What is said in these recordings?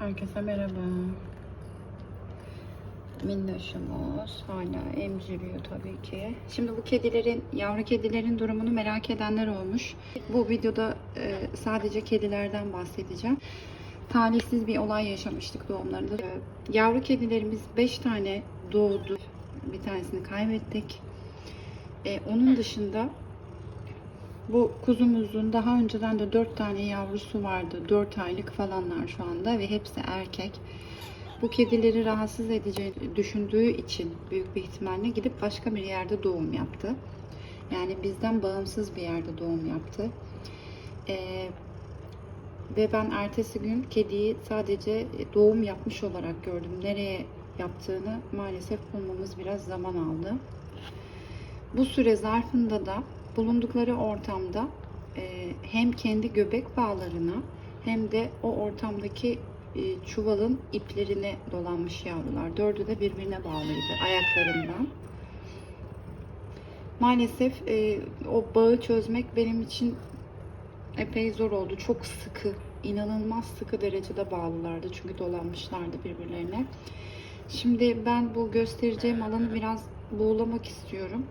Herkese merhaba. Minnoşumuz hala emziriyor tabii ki. Şimdi bu kedilerin, yavru kedilerin durumunu merak edenler olmuş. Bu videoda e, sadece kedilerden bahsedeceğim. Talihsiz bir olay yaşamıştık doğumlarında. E, yavru kedilerimiz 5 tane doğdu. Bir tanesini kaybettik. E, onun dışında bu kuzumuzun daha önceden de 4 tane yavrusu vardı. 4 aylık falanlar şu anda ve hepsi erkek. Bu kedileri rahatsız edeceğini düşündüğü için büyük bir ihtimalle gidip başka bir yerde doğum yaptı. Yani bizden bağımsız bir yerde doğum yaptı. Ee, ve ben ertesi gün kediyi sadece doğum yapmış olarak gördüm. Nereye yaptığını maalesef bulmamız biraz zaman aldı. Bu süre zarfında da bulundukları ortamda e, hem kendi göbek bağlarına hem de o ortamdaki e, çuvalın iplerine dolanmış yavrular. Dördü de birbirine bağlıydı ayaklarından. Maalesef e, o bağı çözmek benim için epey zor oldu. Çok sıkı, inanılmaz sıkı derecede bağlılardı. Çünkü dolanmışlardı birbirlerine. Şimdi ben bu göstereceğim alanı biraz buğulamak istiyorum.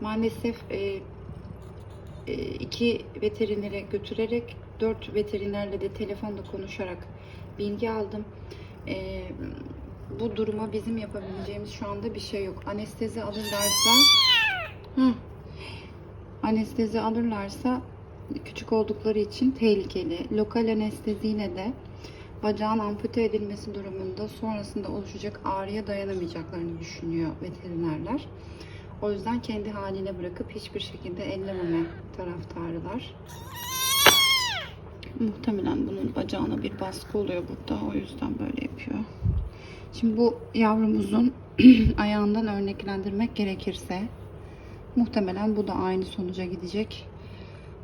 Maalesef e, iki veterinere götürerek dört veterinerle de telefonda konuşarak bilgi aldım. E, bu duruma bizim yapabileceğimiz şu anda bir şey yok. Anestezi alırlarsa Hı. anestezi alırlarsa küçük oldukları için tehlikeli. Lokal anestezi yine de bacağın ampute edilmesi durumunda sonrasında oluşacak ağrıya dayanamayacaklarını düşünüyor veterinerler. O yüzden kendi haline bırakıp hiçbir şekilde ellememe taraftarılar. Muhtemelen bunun bacağına bir baskı oluyor burada. O yüzden böyle yapıyor. Şimdi bu yavrumuzun ayağından örneklendirmek gerekirse muhtemelen bu da aynı sonuca gidecek.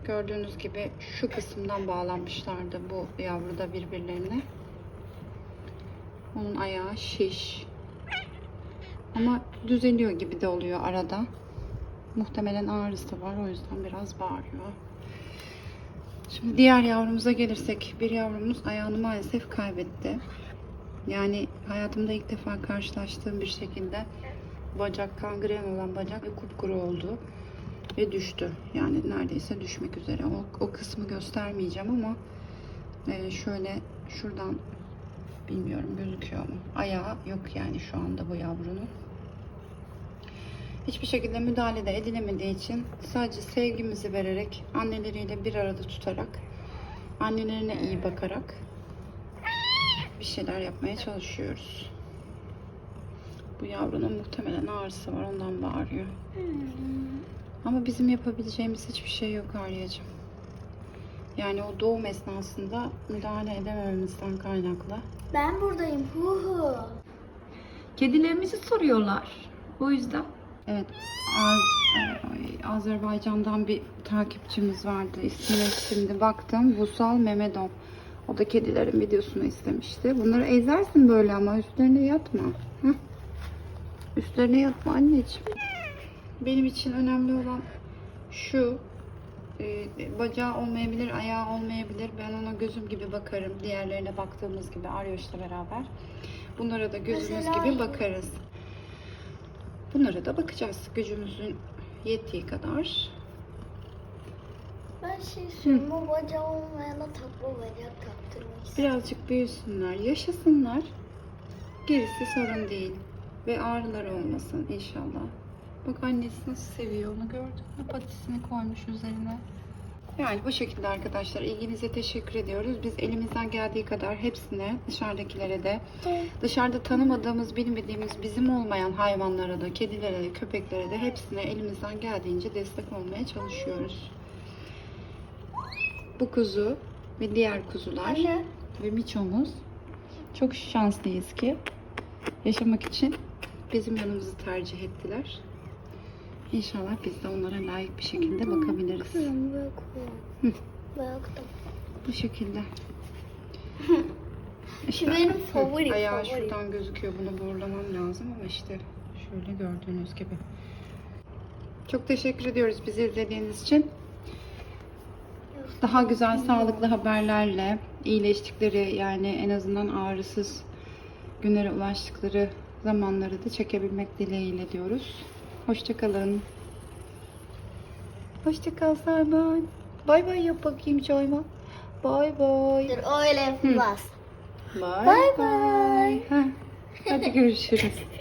Gördüğünüz gibi şu kısımdan bağlanmışlardı bu yavruda birbirlerine. Onun ayağı şiş. Ama düzeliyor gibi de oluyor arada. Muhtemelen ağrısı var o yüzden biraz bağırıyor. Şimdi diğer yavrumuza gelirsek bir yavrumuz ayağını maalesef kaybetti. Yani hayatımda ilk defa karşılaştığım bir şekilde bacak kangren olan bacak ve kupkuru oldu ve düştü. Yani neredeyse düşmek üzere. O, o kısmı göstermeyeceğim ama e, şöyle şuradan bilmiyorum gözüküyor mu? Ayağı yok yani şu anda bu yavrunun. Hiçbir şekilde müdahale de edilemediği için sadece sevgimizi vererek, anneleriyle bir arada tutarak, annelerine iyi bakarak bir şeyler yapmaya çalışıyoruz. Bu yavrunun muhtemelen ağrısı var ondan bağırıyor. Ama bizim yapabileceğimiz hiçbir şey yok Arya'cığım. Yani o doğum esnasında müdahale edemememizden kaynaklı. Ben buradayım. Hu hu. Kedilerimizi soruyorlar. O yüzden. Evet, Az- ay, Azerbaycan'dan bir takipçimiz vardı. İsmine şimdi baktım. Vusal Memedov. O da kedilerin videosunu istemişti. Bunları ezersin böyle ama üstlerine yatma. Heh. Üstlerine yatma anneciğim. Benim için önemli olan şu. E, bacağı olmayabilir, ayağı olmayabilir. Ben ona gözüm gibi bakarım. Diğerlerine baktığımız gibi Aryoş'la beraber. Bunlara da gözümüz Mesela- gibi bakarız. Bunlara da bakacağız gücümüzün yettiği kadar. Ben şey istiyorum. O bacağı olmayana tatlı bacak istiyorum. Birazcık büyüsünler, yaşasınlar. Gerisi sorun değil. Ve ağrılar olmasın inşallah. Bak annesi nasıl seviyor onu gördün mü? Patisini koymuş üzerine. Yani bu şekilde arkadaşlar ilginize teşekkür ediyoruz. Biz elimizden geldiği kadar hepsine dışarıdakilere de dışarıda tanımadığımız, bilmediğimiz, bizim olmayan hayvanlara da, kedilere de, köpeklere de hepsine elimizden geldiğince destek olmaya çalışıyoruz. Bu kuzu ve diğer kuzular Anne. ve Miço'muz çok şanslıyız ki yaşamak için bizim yanımızı tercih ettiler. İnşallah biz de onlara layık bir şekilde bakabiliriz. Baktım. Bu şekilde. Şu benim favorim, Ayağı favorim. şuradan gözüküyor. Bunu doğrulamam lazım ama işte şöyle gördüğünüz gibi. Çok teşekkür ediyoruz bizi izlediğiniz için. daha güzel sağlıklı haberlerle iyileştikleri yani en azından ağrısız günlere ulaştıkları zamanları da çekebilmek dileğiyle diyoruz. Hoşçakalın. Hoşçakal Sarman. Bay bay yap bakayım Çoyma. Bay bay. Dur öyle yapmaz. Bay Bay Hadi görüşürüz.